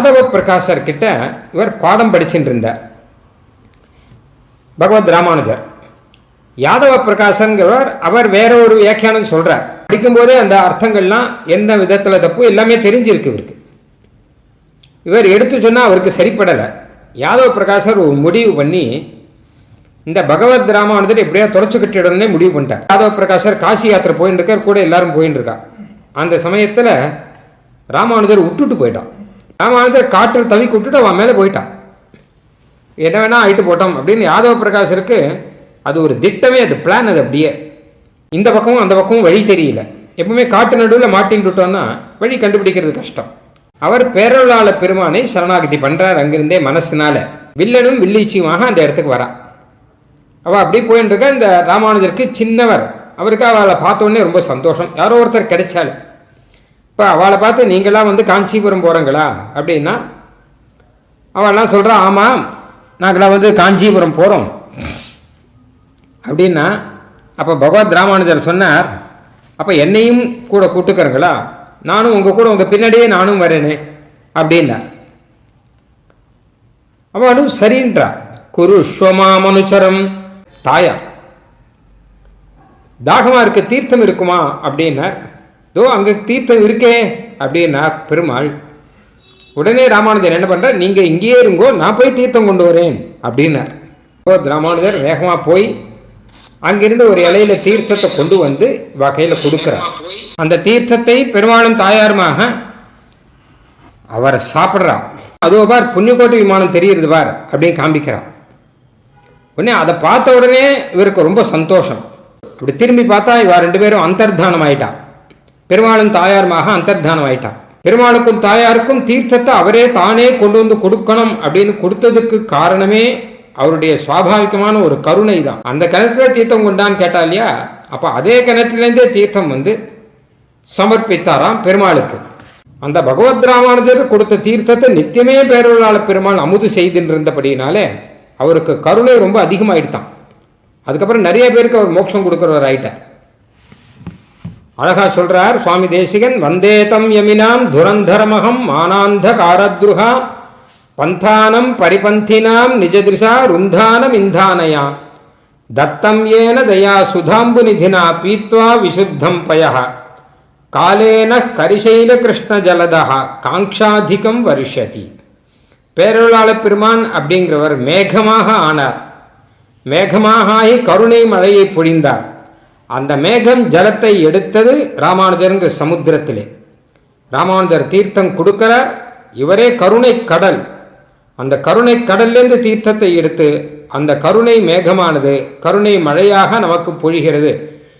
யாதவ பிரகாசர் கிட்ட இவர் பாடம் படிச்சுட்டு இருந்தார் பகவத் ராமானுஜர். யாதவ பிரகாசங்கிறவர் அவர் வேற ஒரு வியாக்கியானம் சொல்றார். படிக்கும்போதே அந்த அர்த்தங்கள்லாம் எந்த விதத்தில் தப்பு எல்லாமே தெரிஞ்சிருக்கு இவருக்கு. இவர் எடுத்து சொன்னா அவருக்கு சரிப்படலை. யாதவ பிரகாசர் ஒரு முடிவு பண்ணி இந்த பகவத் ராமானுஜர் எப்படியா தொடச்சு கட்டிடணும்னே முடிவு பண்ணிட்டார். யாதவ பிரகாசர் காசி யாத்திரை போயின்னு இருக்கார் கூட எல்லாரும் போயின்னு இருக்கா அந்த சமயத்தில் ராமானுஜர் விட்டுட்டு போயிட்டான். ராமானுஜர் காற்றில் தவிக்க விட்டுட்டு அவன் மேலே போயிட்டான். என்ன வேணால் ஆயிட்டு போட்டோம் அப்படின்னு யாதவ பிரகாசருக்கு அது ஒரு திட்டமே அது பிளான் அது அப்படியே. இந்த பக்கமும் அந்த பக்கமும் வழி தெரியல. எப்பவுமே காட்டு நடுவில் மாட்டின்னுட்டோம்னா வழி கண்டுபிடிக்கிறது கஷ்டம். அவர் பேரொழாள பெருமானை சரணாகதி பண்ணுறார் அங்கிருந்தே மனசுனால. வில்லனும் வில்லீச்சியுமாக அந்த இடத்துக்கு வரா அவள் அப்படி போயின்னு இந்த ராமானுஜருக்கு சின்னவர். அவருக்கு அவளை பார்த்தோன்னே ரொம்ப சந்தோஷம். யாரோ ஒருத்தர் கிடைச்சாலும். இப்போ அவளை பார்த்து நீங்களாம் வந்து காஞ்சிபுரம் போகிறங்களா அப்படின்னா அவள்லாம் சொல்கிறா ஆமாம் நாங்களாம் வந்து காஞ்சிபுரம் போகிறோம் அப்படின்னா அப்போ பகவத் ராமானுஜர் சொன்னார் அப்போ என்னையும் கூட கூட்டுக்கிறங்களா? நானும் உங்கள் கூட உங்கள் பின்னாடியே நானும் வரேனே அப்படின்னா அவளும் சரின்றா. குரு ஸ்வமாமனுச்சரம் தாயா. தாகமா இருக்க தீர்த்தம் இருக்குமா? அப்படின்னா தோ அங்கே தீர்த்தம் இருக்கே அப்படின்னா பெருமாள் உடனே ராமானுஜர் என்ன பண்ணுற நீங்கள் இங்கேயே இருங்கோ நான் போய் தீர்த்தம் கொண்டு வரேன் அப்படின்னார். இப்போ ராமானுஜர் வேகமாக போய் அங்கிருந்து ஒரு இலையில தீர்த்தத்தை கொண்டு வந்து வகையில் கொடுக்குறார். அந்த தீர்த்தத்தை பெருமாளும் தாயாருமாக அவர் சாப்பிட்றா அதோ பார் புண்ணியக்கோட்டை விமானம் தெரியுது பார் அப்படின்னு காண்பிக்கிறான் உடனே அதை பார்த்த உடனே இவருக்கு ரொம்ப சந்தோஷம். இப்படி திரும்பி பார்த்தா இவா ரெண்டு பேரும் அந்தர்தானம் ஆயிட்டான் பெருமாளும் தாயாருமாக அந்தர்தானம் ஆயிட்டான். பெருமாளுக்கும் தாயாருக்கும் தீர்த்தத்தை அவரே தானே கொண்டு வந்து கொடுக்கணும் அப்படின்னு கொடுத்ததுக்கு காரணமே அவருடைய சுவாபாவிகமான ஒரு கருணை தான் அந்த கிணத்துல தீர்த்தம் கொண்டான்னு கேட்டா இல்லையா? அப்போ அதே கிணத்துலேருந்தே தீர்த்தம் வந்து சமர்ப்பித்தாராம் பெருமாளுக்கு. அந்த பகவத் ராமானுஜர் கொடுத்த தீர்த்தத்தை நித்தியமே பேரொருளாள பெருமாள் அமுது செய்துன்னு அவருக்கு கருணை ரொம்ப அதிகமாயிடுதான். அதுக்கப்புறம் நிறைய பேருக்கு அவர் மோட்சம் கொடுக்குறவர் ஆயிட்டார் அழகா சொல்றார் சுவாமி தேசிகன் வந்தேதம் யமினாம் துரந்தரமகம் மானாந்த காரத்ருகா பந்தானம் பரிபந்தினாம் நிஜதிருஷா ருந்தானம் இந்தானயா தத்தம் ஏன தயா சுதாம்பு நிதினா பீத்வா விசுத்தம் பய காலேன கரிசைல கிருஷ்ண ஜலதா காங்ஷாதிகம் வருஷதி. பேரொழாள பெருமான் அப்படிங்கிறவர் மேகமாக ஆனார். மேகமாக ஆகி கருணை மழையை பொழிந்தார். அந்த மேகம் ஜலத்தை எடுத்தது ராமானுஜருங்கிற சமுத்திரத்திலே. ராமானுஜர் தீர்த்தம் கொடுக்கிறார். இவரே கருணை கடல். அந்த கருணை கடல்லேருந்து தீர்த்தத்தை எடுத்து அந்த கருணை மேகமானது கருணை மழையாக நமக்கு பொழிகிறது.